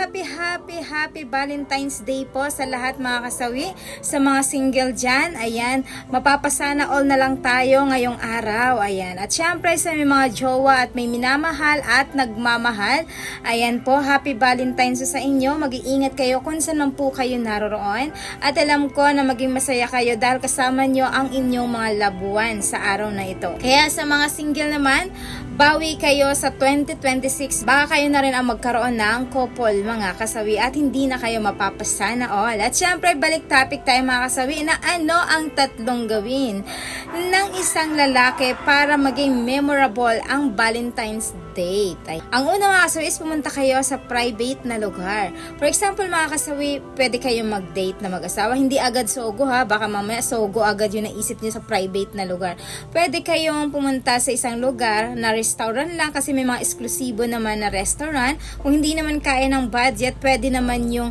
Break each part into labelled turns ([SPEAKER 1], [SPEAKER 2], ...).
[SPEAKER 1] happy, happy, happy Valentine's Day po sa lahat mga kasawi. Sa mga single dyan, ayan, mapapasana all na lang tayo ngayong araw. Ayan. At syempre sa may mga jowa at may minamahal at nagmamahal, ayan po, happy Valentine's sa inyo. Mag-iingat kayo kung saan man po kayo naroroon. At alam ko na maging masaya kayo dahil kasama nyo ang inyong mga labuan sa araw na ito. Kaya sa mga single naman, bawi kayo sa 2026. Baka kayo na rin ang magkaroon ng couple mga kasawi at hindi na kayo mapapasana all. At syempre, balik topic tayo mga kasawi na ano ang tatlong gawin ng isang lalaki para maging memorable ang Valentine's date. Ay, ang una mga kasawi is pumunta kayo sa private na lugar. For example mga kasawi, pwede kayong mag-date na mag-asawa. Hindi agad sogo ha, baka mamaya sogo agad yung naisip niyo sa private na lugar. Pwede kayong pumunta sa isang lugar na restaurant lang kasi may mga eksklusibo naman na restaurant. Kung hindi naman kaya ng budget, pwede naman yung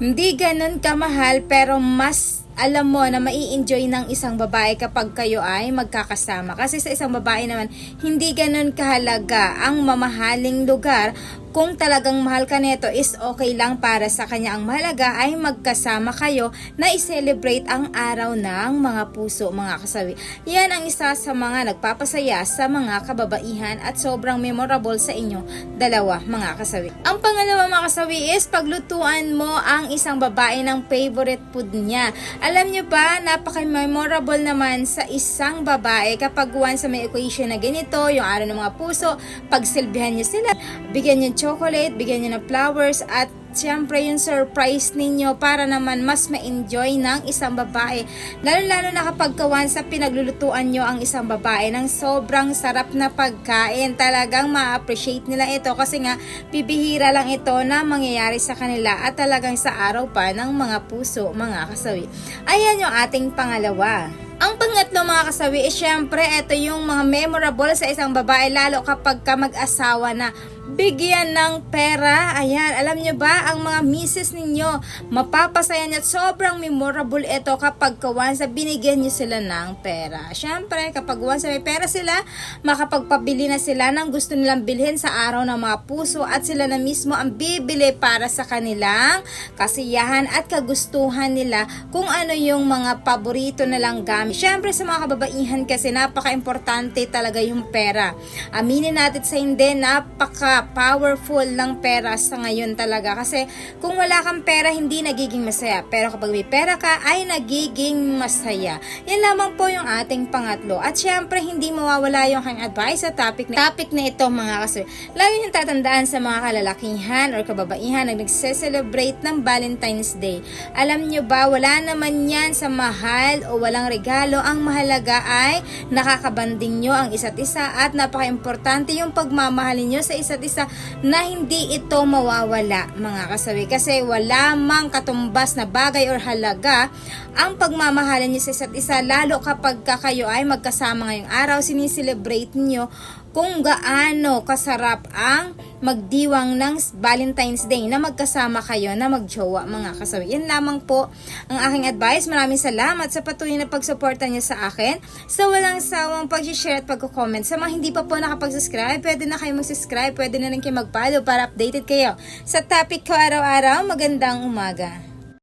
[SPEAKER 1] hindi ganun kamahal pero mas alam mo na mai enjoy ng isang babae kapag kayo ay magkakasama. Kasi sa isang babae naman, hindi ganun kahalaga ang mamahaling lugar. Kung talagang mahal ka nito is okay lang para sa kanya. Ang mahalaga ay magkasama kayo na i-celebrate ang araw ng mga puso, mga kasawi. Yan ang isa sa mga nagpapasaya sa mga kababaihan at sobrang memorable sa inyo dalawa, mga kasawi. Ang pangalawa, mga kasawi, is paglutuan mo ang isang babae ng favorite food niya. Niyo ba, napaka-memorable naman sa isang babae kapag once sa may equation na ganito, yung araw ng mga puso, pagsilbihan niyo sila, bigyan niyo chocolate, bigyan niyo ng flowers, at Siyempre, yung surprise ninyo para naman mas ma-enjoy ng isang babae. Lalo-lalo na kapag kawan sa pinaglulutuan nyo ang isang babae ng sobrang sarap na pagkain. Talagang ma-appreciate nila ito kasi nga bibihira lang ito na mangyayari sa kanila at talagang sa araw pa ng mga puso, mga kasawi. Ayan yung ating pangalawa. Ang pangatlo mga kasawi is syempre ito yung mga memorable sa isang babae lalo kapag ka mag-asawa na bigyan ng pera. Ayan, alam nyo ba, ang mga misis ninyo, mapapasaya niya at sobrang memorable ito kapag kawan sa binigyan nyo sila ng pera. Siyempre, kapag once may pera sila, makapagpabili na sila ng gusto nilang bilhin sa araw ng mga puso at sila na mismo ang bibili para sa kanilang kasiyahan at kagustuhan nila kung ano yung mga paborito na lang gamit. Siyempre, sa mga kababaihan kasi napaka-importante talaga yung pera. Aminin natin sa hindi, napaka powerful ng pera sa ngayon talaga. Kasi kung wala kang pera, hindi nagiging masaya. Pero kapag may pera ka, ay nagiging masaya. Yan lamang po yung ating pangatlo. At syempre, hindi mawawala yung aking advice sa topic na, topic na ito mga kasoy. Lagi yung tatandaan sa mga kalalakihan or kababaihan na nagse-celebrate ng Valentine's Day. Alam nyo ba, wala naman yan sa mahal o walang regalo. Ang mahalaga ay nakakabanding nyo ang isa't isa at napaka-importante yung pagmamahalin nyo sa isa't isa na hindi ito mawawala mga kasawi. Kasi wala mang katumbas na bagay or halaga ang pagmamahalan nyo sa isa't isa lalo kapag ka kayo ay magkasama ngayong araw, siniselebrate nyo kung gaano kasarap ang magdiwang ng Valentine's Day na magkasama kayo na magjowa mga kasawi. Yan lamang po ang aking advice. Maraming salamat sa patuloy na pagsuporta niyo sa akin. Sa walang sawang pag-share at pag-comment. Sa mga hindi pa po nakapag-subscribe, pwede na kayo mag-subscribe, pwede na rin kayo mag-follow para updated kayo. Sa topic ko araw-araw, magandang umaga.